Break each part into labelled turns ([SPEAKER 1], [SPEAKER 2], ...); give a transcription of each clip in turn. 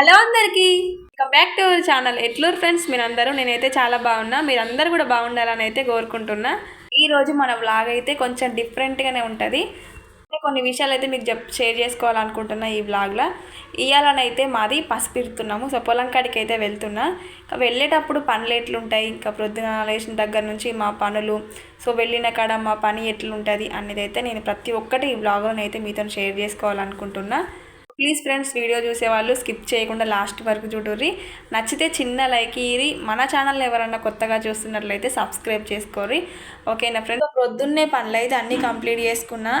[SPEAKER 1] Hello అందరికీ. Welcome back to our channel Etluru friends మీరందరూ నేనైతే చాలా బాగున్నా. మీరందరూ కూడా బాగుండాలని అయితే కోరుకుంటున్నా. ఈ రోజు మన వ్లాగ్ అయితే కొంచెం డిఫరెంట్గానే ఉంటుంది. కొన్ని విషయాలు అయితే మీకు చెప్ షేర్ చేసుకోవాలనుకుంటున్నా ఈ వ్లాగ్లో అయితే మాది పసిపిరుతున్నాము సో పొలం కాడికి అయితే వెళ్తున్నా. ఇంకా వెళ్ళేటప్పుడు పనులు ఎట్లుంటాయి? ఇంకా ప్రొద్దున లేచిన దగ్గర నుంచి మా పనులు. సో వెళ్ళిన కాడ మా పని ఎట్లుంటుంది? అనేది అయితే నేను ప్రతి ఒక్కటి ఈ వ్లాగ్లోనైతే మీతో షేర్ చేసుకోవాలనుకుంటున్నా. ప్లీజ్ ఫ్రెండ్స్ వీడియో చూసేవాళ్ళు స్కిప్ చేయకుండా లాస్ట్ వరకు చూడుర్రి. నచ్చితే చిన్న లైక్ ఇరి మన ఛానల్ ఎవరన్నా కొత్తగా చూస్తున్నట్లయితే సబ్స్క్రైబ్ చేసుకోర్రి. ఓకేనా ఫ్రెండ్స్? ప్రొద్దున్నే పనులు అయితే అన్నీ కంప్లీట్ చేసుకున్నా.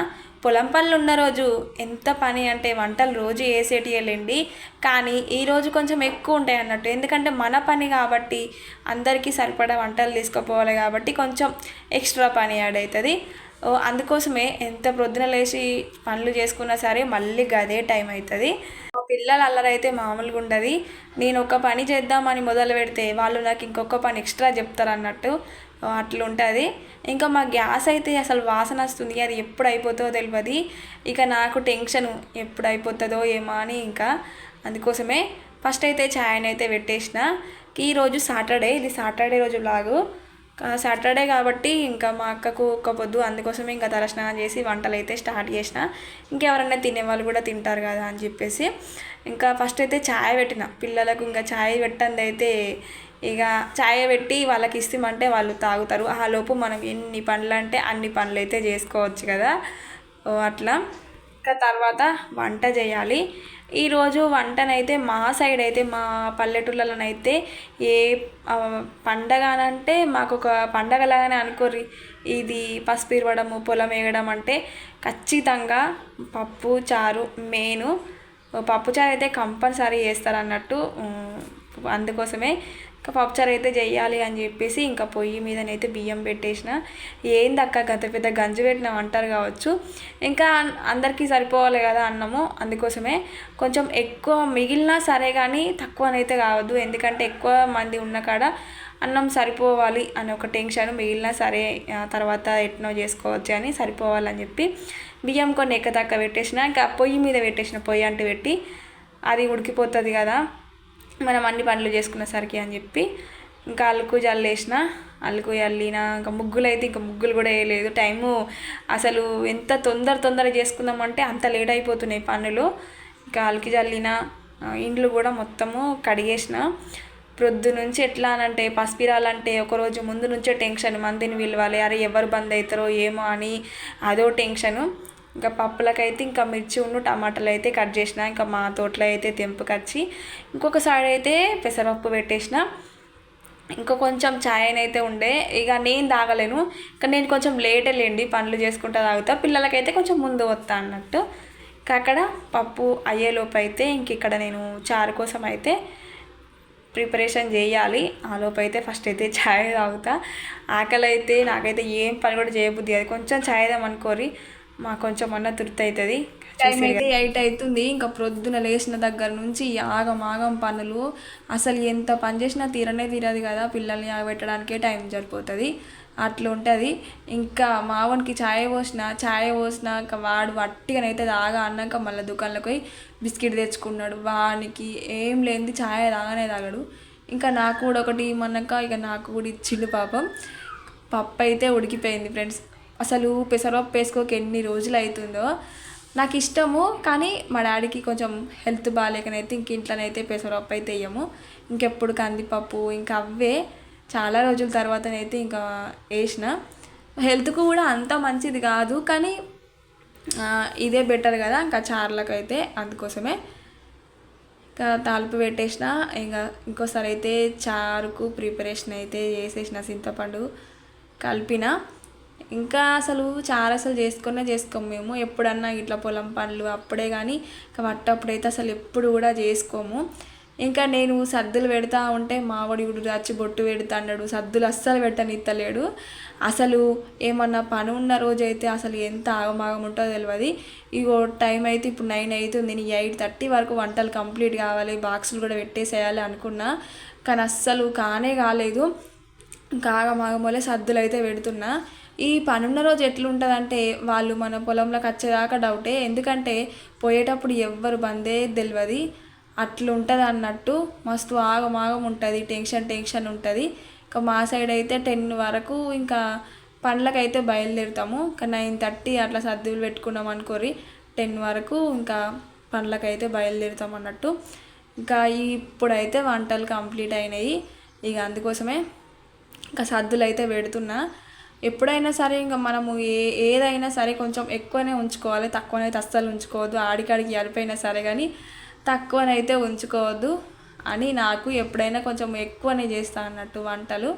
[SPEAKER 1] పొలం పనులు ఉన్న రోజు ఎంత పని అంటే వంటలు రోజు వేసేటియలేండి కానీ ఈ రోజు కొంచెం ఎక్కువ ఉంటాయి అన్నట్టు. ఎందుకంటే మన పని కాబట్టి అందరికీ సరిపడా వంటలు తీసుకుపోవాలి కాబట్టి కొంచెం ఎక్స్ట్రా పని యాడ్ అవుతుంది. అందుకోసమే ఎంత ప్రొద్దున లేచి పనులు చేసుకున్నా సరే మళ్ళీ గదే టైం అవుతుంది పిల్లలు అల్లరైతే మామూలుగా ఉండదు. నేను ఒక పని చేద్దామని మొదలు పెడితే వాళ్ళు నాకు ఇంకొక పని ఎక్స్ట్రా చెప్తారు అన్నట్టు అట్లుంటుంది. ఇంకా మా గ్యాస్ అయితే అసలు వాసన వస్తుంది. అది ఎప్పుడు అయిపోతుందో తెలియదు ఇక నాకు టెన్షన్ ఎప్పుడు అయిపోతుందో ఏమో అని ఇంకా అందుకోసమే ఫస్ట్ అయితే ఛాయ్ అయితే పెట్టేసిన ఈరోజు సాటర్డే ఇది సాటర్డే రోజు లాగు సాటర్డే కాబట్టి ఇంకా మా అక్కకు ఒక్క పొద్దు అందుకోసం ఇంకా తలస్నానం చేసి వంటలు అయితే స్టార్ట్ చేసిన. ఇంకెవరన్నా తినేవాళ్ళు కూడా తింటారు కదా అని చెప్పేసి. ఇంకా ఫస్ట్ అయితే ఛాయ్ పెట్టిన. పిల్లలకు ఇంకా ఛాయ్ పెట్టంది అయితే ఇక ఛాయ్ పెట్టి వాళ్ళకి ఇస్తామంటే వాళ్ళు తాగుతారు. ఆ లోపు మనం ఎన్ని పనులు అంటే అన్ని పనులు అయితే చేసుకోవచ్చు కదా. ఓ అట్లా. ఇంకా తర్వాత వంట చేయాలి. ఈరోజు వంటనైతే మా సైడ్ అయితే మా పల్లెటూళ్ళలోనైతే ఏ పండగనంటే పండగ అంటే మాకు ఒక పండగలాగానే అనుకోర్రి. ఇది పసుపు ఇరవడము పొలం వేయడం అంటే ఖచ్చితంగా పప్పు చారు మెయిన్. పప్పు చారు అయితే కంపల్సరీ చేస్తారు అన్నట్టు అందుకోసమే పప్పుచారు అయితే చేయాలి అని చెప్పేసి ఇంకా పొయ్యి మీదనైతే బియ్యం పెట్టేసిన. ఏంది అక్క గత పెద్ద గంజి పెట్టినాం అంటారు కావచ్చు. ఇంకా అందరికీ సరిపోవాలి కదా అన్నము. అందుకోసమే కొంచెం ఎక్కువ మిగిలినా సరే కానీ తక్కువనైతే కావద్దు. ఎందుకంటే ఎక్కువ మంది ఉన్న కాడ అన్నం సరిపోవాలి అని ఒక టెన్షన్ మిగిలినా సరే తర్వాత ఎట్నో చేసుకోవచ్చు అని సరిపోవాలని చెప్పి బియ్యం కొన్ని ఎక్కతక్క పెట్టేసిన. ఇంకా పొయ్యి మీద పెట్టేసిన పొయ్యి అంటే పెట్టి. అది ఉడికిపోతుంది కదా. మనం అన్ని పనులు చేసుకునేసరికి అని చెప్పి ఇంకా అలుకు జల్లేసిన అలుకు జల్లిన ఇంకా ముగ్గులు అయితే ఇంకా ముగ్గులు కూడా వేయలేదు. టైము అసలు ఎంత తొందర తొందర చేసుకుందామంటే అంత లేట్ అయిపోతున్నాయి పనులు. ఇంకా అలుకు జల్లిన ఇండ్లు కూడా మొత్తము కడిగేసిన. ప్రొద్దు నుంచి ఎట్లా అనంటే పసిపిరాలంటే ఒకరోజు ముందు నుంచే టెన్షన్ మందిని పిలవాలి అరే ఎవరు బంద్ అవుతారో ఏమో అని అదో టెన్షను. ఇంకా పప్పులకైతే ఇంకా మిర్చి ఉన్న టమాటాలు అయితే కట్ చేసిన ఇంకా మా తోటలో అయితే తెంపుకొచ్చి ఇంకొక సైడ్ అయితే పెసరపప్పు పెట్టేసిన. ఇంకా కొంచెం ఛాయ్ అయితే ఉండే ఇక నేను తాగలేను. ఇంకా నేను కొంచెం లేట్ లేండి పనులు చేసుకుంటా తాగుతా. పిల్లలకైతే కొంచెం ముందు వస్తా అన్నట్టు. ఇంకా అక్కడ పప్పు అయ్యేలోపు అయితే ఇంక ఇక్కడ నేను చారు కోసం అయితే ప్రిపరేషన్ చేయాలి. ఆ లోపు అయితే ఫస్ట్ అయితే ఛాయ్ తాగుతా. ఆకలి అయితే నాకైతే ఏం పని కూడా చేయబుద్ది అది కొంచెం ఛాయ్ అనుకోరి మా కొంచెం అన్న తృప్తి అవుతుంది. టైం అయితే ఎయిట్ అవుతుంది. ఇంకా ప్రొద్దున లేచిన దగ్గర నుంచి ఈ ఆగం ఆగం పనులు అసలు ఎంత పని చేసినా తీరనే తీరదు కదా. పిల్లల్ని ఆగబెట్టడానికే టైం సరిపోతుంది. అట్లా ఉంటుంది. ఇంకా మావనికి ఛాయ్ పోసిన ఛాయ్ పోసిన ఇంకా వాడు వట్టిగానైతే తాగా అన్నాక మళ్ళీ దుకాణంలోకి పోయి బిస్కెట్ తెచ్చుకున్నాడు. వానికి ఏం లేనిది ఛాయ్ తాగానే తాగాడు. ఇంకా నాకు కూడా ఒకటి ఇమ్మన్నాక ఇక నాకు కూడా ఇచ్చిండు పాపం. పప్పు అయితే ఉడికిపోయింది ఫ్రెండ్స్ అసలు పెసరపప్పు వేసుకోక ఎన్ని రోజులు అవుతుందో. నాకు ఇష్టము కానీ మా డాడీకి కొంచెం హెల్త్ బాగాలేకనైతే ఇంక ఇంట్లోనైతే పెసరపప్పు అయితే వేయము. ఇంకెప్పుడు కందిపప్పు ఇంకా అవే. చాలా రోజుల తర్వాతనైతే ఇంకా వేసిన. హెల్త్కు కూడా అంత మంచిది కాదు కానీ ఇదే బెటర్ కదా ఇంకా చార్లకు అయితే అందుకోసమే. ఇంకా తాలింపు పెట్టేసిన ఇంకా ఇంకోసారి అయితే చారుకు ప్రిపరేషన్ అయితే చేసేసిన చింతపండు కలిపిన. ఇంకా అసలు చాలా అసలు చేసుకునే చేసుకోము మేము. ఎప్పుడన్నా ఇట్లా పొలం పనులు అప్పుడే కానీ ఇంకా వట్టప్పుడైతే అసలు ఎప్పుడు కూడా చేసుకోము. ఇంకా నేను సద్దులు పెడతా ఉంటే మావాడి ఇప్పుడు వచ్చి బొట్టు పెడతా అన్నాడు. సద్దులు అస్సలు పెట్టనిత్తలేడు. అసలు ఏమన్నా పని ఉన్న రోజు అయితే అసలు ఎంత ఆగమాగం ఉంటుందో తెలియదు ఇగో టైం అయితే ఇప్పుడు నైన్ అవుతుంది నేను ఎయిట్ థర్టీ వరకు వంటలు కంప్లీట్ కావాలి. బాక్సులు కూడా పెట్టేసేయాలి అనుకున్నా. కానీ అస్సలు కానే కాలేదు. ఇంకా వల్ల సద్దులు అయితే పెడుతున్నా. ఈ పనున్న రోజు ఎట్లుంటుందంటే వాళ్ళు మన పొలంలోకి వచ్చేదాకా డౌటే. ఎందుకంటే పోయేటప్పుడు ఎవ్వరు బందే తెలియదు అట్లుంటుంది అన్నట్టు మస్తు ఆగం ఆగం ఉంటుంది టెన్షన్ టెన్షన్ ఉంటుంది. ఇంకా మా సైడ్ అయితే టెన్ వరకు ఇంకా పండ్లకైతే బయలుదేరుతాము. ఇంకా నైన్ థర్టీ అట్లా సర్దులు పెట్టుకున్నాం అనుకోరి టెన్ వరకు ఇంకా పండ్లకైతే బయలుదేరుతాం అన్నట్టు. ఇంకా ఇప్పుడైతే వంటలు కంప్లీట్ అయినాయి. ఇక అందుకోసమే ఇంకా సర్దులు అయితే పెడుతున్నా. ఎప్పుడైనా సరే ఇంకా మనము ఏ ఏదైనా సరే కొంచెం ఎక్కువనే ఉంచుకోవాలి తక్కువనైతే అస్సలు ఉంచుకోవద్దు ఆడికాడికి అరిపోయినా సరే కానీ తక్కువనైతే ఉంచుకోవద్దు అని నాకు ఎప్పుడైనా కొంచెం ఎక్కువనే చేస్తాను అన్నట్టు వంటలు.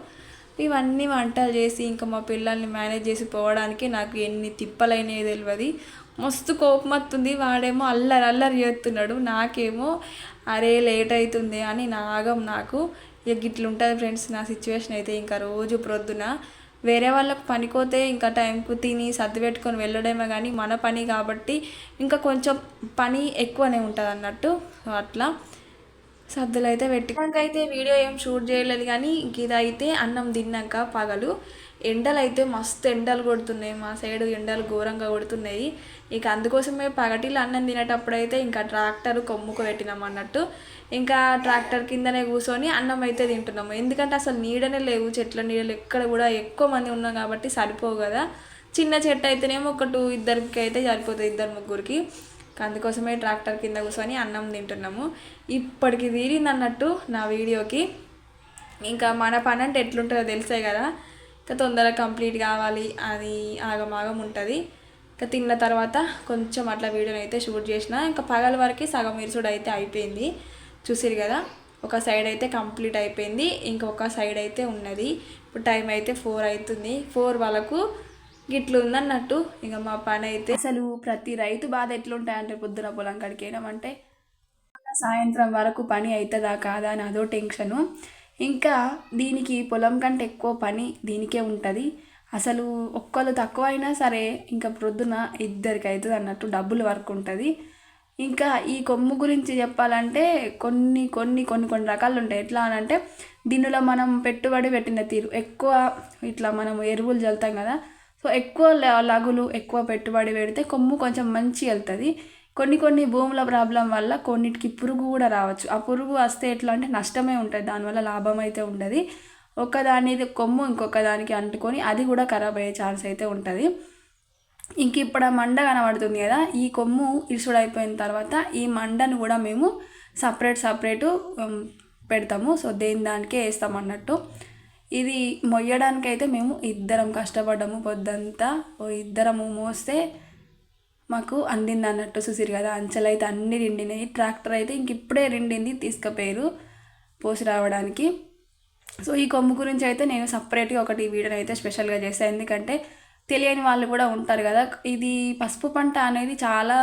[SPEAKER 1] ఇవన్నీ వంటలు చేసి ఇంకా మా పిల్లల్ని మేనేజ్ చేసి పోవడానికి నాకు ఎన్ని తిప్పలైనవి తెలియదు మస్తు కోపమత్తుంది వాడేమో అల్లరి అల్లరి చేస్తున్నాడు నాకేమో అరే లేట్ అవుతుంది అని నాగం నాకు ఇక గిట్లుంటుంది ఫ్రెండ్స్ నా సిచ్యువేషన్ అయితే ఇంకా రోజు ప్రొద్దున వేరే వాళ్ళకు పనికోతే ఇంకా టైంకు తిని సర్ది పెట్టుకొని వెళ్ళడమే కానీ మన పని కాబట్టి ఇంకా కొంచెం పని ఎక్కువనే ఉంటుంది అన్నట్టు సో అట్లా సర్దులు అయితే పెట్టి. అయితే వీడియో ఏం షూట్ చేయలేదు కానీ ఇంక ఇదైతే అన్నం తిన్నాక పగలు. ఎండలు అయితే మస్తు ఎండలు కొడుతున్నాయి మా సైడ్ ఎండలు ఘోరంగా కొడుతున్నాయి. ఇక అందుకోసమే పగటిలో అన్నం తినేటప్పుడు అయితే ఇంకా ట్రాక్టర్ కొమ్ముకు పెట్టినాం అన్నట్టు. ఇంకా ట్రాక్టర్ కిందనే కూర్చొని అన్నం అయితే తింటున్నాము ఎందుకంటే అసలు నీడనే లేవు చెట్ల నీడలు ఎక్కడ కూడా ఎక్కువ మంది ఉన్నాం కాబట్టి సరిపోవు కదా. చిన్న చెట్టు అయితేనేమో ఒక టూ ఇద్దరికి అయితే సరిపోతుంది ఇద్దరు ముగ్గురికి. అందుకోసమే ట్రాక్టర్ కింద కూర్చొని అన్నం తింటున్నాము. ఇప్పటికి తీరింది అన్నట్టు నా వీడియోకి. ఇంకా మన పని అంటే ఎట్లుంటుందో తెలిసే కదా. ఇంకా తొందరగా కంప్లీట్ కావాలి అది ఆగమాగం ఉంటుంది. ఇంకా తిన్న తర్వాత కొంచెం అట్లా వీడియోని అయితే షూట్ చేసిన. ఇంకా పగల వరకు సగం ఇరుసుడు అయితే అయిపోయింది. చూసిరు కదా ఒక సైడ్ అయితే కంప్లీట్ అయిపోయింది. ఇంకొక సైడ్ అయితే ఉన్నది. ఇప్పుడు టైం అయితే ఫోర్ అవుతుంది ఫోర్ వాళ్ళకు గిట్లు ఉందన్నట్టు ఇక మా పని అయితే. అసలు ప్రతి రైతు బాధ ఎట్లుంటాయంటే పొద్దున పొలం కాడికి అంటే సాయంత్రం వరకు పని అవుతుందా కాదా అని అదో టెన్షను. ఇంకా దీనికి పొలం కంటే ఎక్కువ పని దీనికే ఉంటుంది. అసలు ఒక్కళ్ళు తక్కువ అయినా సరే ఇంకా ప్రొద్దున ఇద్దరికి అవుతుంది అన్నట్టు డబ్బులు వర్క్ ఉంటుంది. ఇంకా ఈ కొమ్ము గురించి చెప్పాలంటే కొన్ని కొన్ని కొన్ని కొన్ని రకాలు ఉంటాయి. ఎట్లా అని అంటే దీనిలో మనం పెట్టుబడి పెట్టిన తీరు ఎక్కువ ఇట్లా మనం ఎరువులు చల్లుతాం కదా. సో ఎక్కువ లగులు ఎక్కువ పెట్టుబడి పెడితే కొమ్ము కొంచెం మంచి వెళ్తుంది. కొన్ని కొన్ని భూముల ప్రాబ్లం వల్ల కొన్నిటికి పురుగు కూడా రావచ్చు. ఆ పురుగు వస్తే ఎట్లా అంటే నష్టమే ఉంటుంది. దానివల్ల లాభం అయితే ఉండదు. ఒకదాని కొమ్ము ఇంకొక దానికి అంటుకొని అది కూడా ఖరాబ్ అయ్యే ఛాన్స్ అయితే ఉంటుంది. ఇంక ఇప్పుడు ఆ మండ కనబడుతుంది కదా ఈ కొమ్ము ఇరుసుడు అయిపోయిన తర్వాత ఈ మండను కూడా మేము సపరేట్ సపరేటు పెడతాము. సో దేని దానికే వేస్తాం అన్నట్టు. ఇది మొయ్యడానికి అయితే మేము ఇద్దరం కష్టపడ్డాము పొద్దంతా. ఓ ఇద్దరము మోస్తే మాకు అందింది అన్నట్టు చూసిరు కదా అంచెలు అయితే అన్ని నిండినాయి. ట్రాక్టర్ అయితే ఇంక ఇప్పుడే నిండింది తీసుకుపోయారు పోసి రావడానికి. సో ఈ కొమ్ము గురించి అయితే నేను సపరేట్గా ఒకటి వీడియో అయితే స్పెషల్గా చేస్తాను ఎందుకంటే తెలియని వాళ్ళు కూడా ఉంటారు కదా ఇది పసుపు పంట అనేది చాలా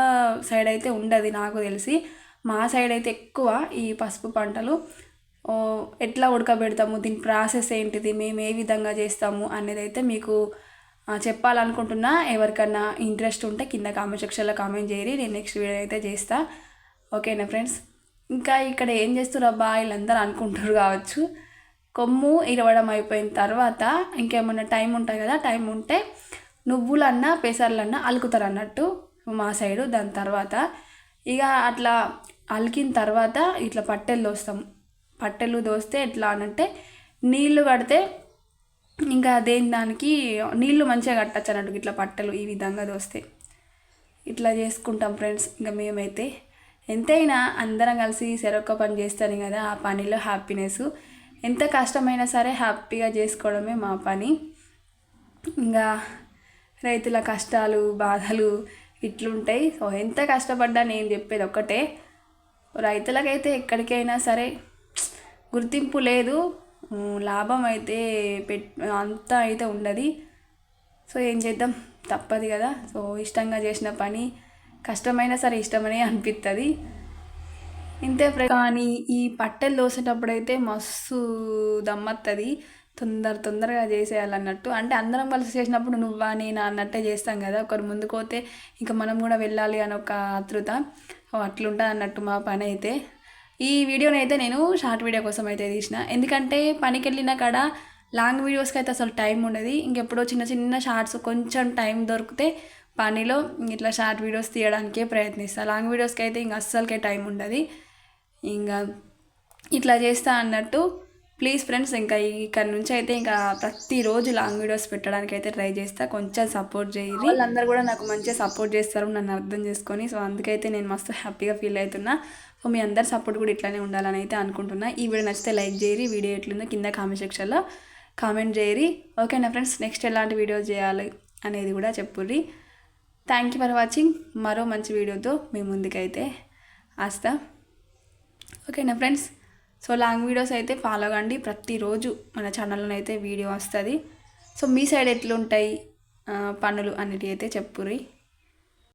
[SPEAKER 1] సైడ్ అయితే ఉండదు నాకు తెలిసి. మా సైడ్ అయితే ఎక్కువ ఈ పసుపు పంటలు. ఎట్లా ఉడకబెడతాము దీని ప్రాసెస్ ఏంటిది మేము ఏ విధంగా చేస్తాము అనేది అయితే మీకు చెప్పాలనుకుంటున్నా ఎవరికన్నా ఇంట్రెస్ట్ ఉంటే కింద కామెంట్ సెక్షన్లో కామెంట్ చేయరి నేను నెక్స్ట్ వీడియో అయితే చేస్తా. ఓకేనా ఫ్రెండ్స్? ఇంకా ఇక్కడ ఏం చేస్తున్నారు వీళ్ళందరూ అనుకుంటారు కావచ్చు. కొమ్ము ఇరవడం అయిపోయిన తర్వాత ఇంకేమన్నా టైం ఉంటుంది కదా టైం ఉంటే నువ్వులన్నా పెసర్లన్నా అలుకుతారు అన్నట్టు మా సైడు. దాని తర్వాత ఇక అట్లా అలికిన తర్వాత ఇట్లా పట్టెలు దోస్తాం. పట్టెలు దోస్తే ఎట్లా అనంటే నీళ్ళు కడితే ఇంకా దేని దానికి నీళ్ళు మంచిగా కట్టచ్చు అన్నట్టు ఇట్లా పట్టలు ఈ విధంగా దోస్తే. ఇట్లా చేసుకుంటాం ఫ్రెండ్స్ ఇంకా మేమైతే. ఎంతైనా అందరం కలిసి సెరొక్క పని చేస్తాను కదా ఆ పనిలో హ్యాపీనెస్ ఎంత కష్టమైనా సరే హ్యాపీగా చేసుకోవడమే మా పని. ఇంకా రైతుల కష్టాలు బాధలు ఇట్లుంటాయి. సో ఎంత కష్టపడ్డా నేను చెప్పేది ఒక్కటే. రైతులకైతే ఎక్కడికైనా సరే గుర్తింపు లేదు. లాభం అయితే పెట్ అంతా అయితే ఉండదు. సో ఏం చేద్దాం? తప్పదు కదా. సో ఇష్టంగా చేసిన పని కష్టమైనా సరే ఇష్టమనే అనిపిస్తుంది ఇంతే కానీ ఈ పట్టెలు దోసేటప్పుడు అయితే మస్తు దమ్మత్తది. తొందర తొందరగా చేసేయాలన్నట్టు. అంటే అందరం కలిసి చేసినప్పుడు నువ్వా నేను అన్నట్టే చేస్తాం కదా. ఒకరు ముందుకు పోతే ఇంకా మనం కూడా వెళ్ళాలి అని ఒక ఆతృత అట్లుంటుంది అన్నట్టు మా పని అయితే ఈ వీడియోనైతే అయితే నేను షార్ట్ వీడియో కోసం అయితే తీసిన. ఎందుకంటే పనికి వెళ్ళిన కాడ లాంగ్ వీడియోస్కి అయితే అసలు టైం ఉండదు. ఇంకెప్పుడో చిన్న చిన్న షార్ట్స్ కొంచెం టైం దొరికితే పనిలో ఇట్లా షార్ట్ వీడియోస్ తీయడానికే ప్రయత్నిస్తాను లాంగ్ వీడియోస్కి అయితే ఇంక అస్సలకే టైం ఉండదు. ఇంకా ఇట్లా చేస్తా అన్నట్టు ప్లీజ్ ఫ్రెండ్స్ ఇంకా ఇక్కడ నుంచి అయితే ఇంకా ప్రతిరోజు లాంగ్ వీడియోస్ పెట్టడానికి అయితే ట్రై చేస్తా. కొంచెం సపోర్ట్ చేయండి. వాళ్ళందరూ కూడా నాకు మంచిగా సపోర్ట్ చేస్తారు నన్ను అర్థం చేసుకొని. సో అందుకైతే నేను మస్తు హ్యాపీగా ఫీల్ అవుతున్నా. సో మీ అందరి సపోర్ట్ కూడా ఇట్లానే ఉండాలని అయితే అనుకుంటున్నా. ఈ వీడియో నచ్చితే లైక్ చేయరి వీడియో ఎట్లుందో కింద కామెంట్ సెక్షన్లో కామెంట్ చేయరి ఓకే నా ఫ్రెండ్స్? నెక్స్ట్ ఎలాంటి వీడియోస్ చేయాలి అనేది కూడా చెప్పుర్రి. థ్యాంక్ యూ ఫర్ వాచింగ్ మరో మంచి వీడియోతో మీ ముందుకైతే ఓకే ఓకేనా ఫ్రెండ్స్? సో లాంగ్ వీడియోస్ అయితే ఫాలో కండి ప్రతిరోజు మన ఛానల్లో అయితే వీడియో వస్తుంది. సో మీ సైడ్ ఎట్లుంటాయి పనులు అన్నిటి అయితే చెప్పుర్రి.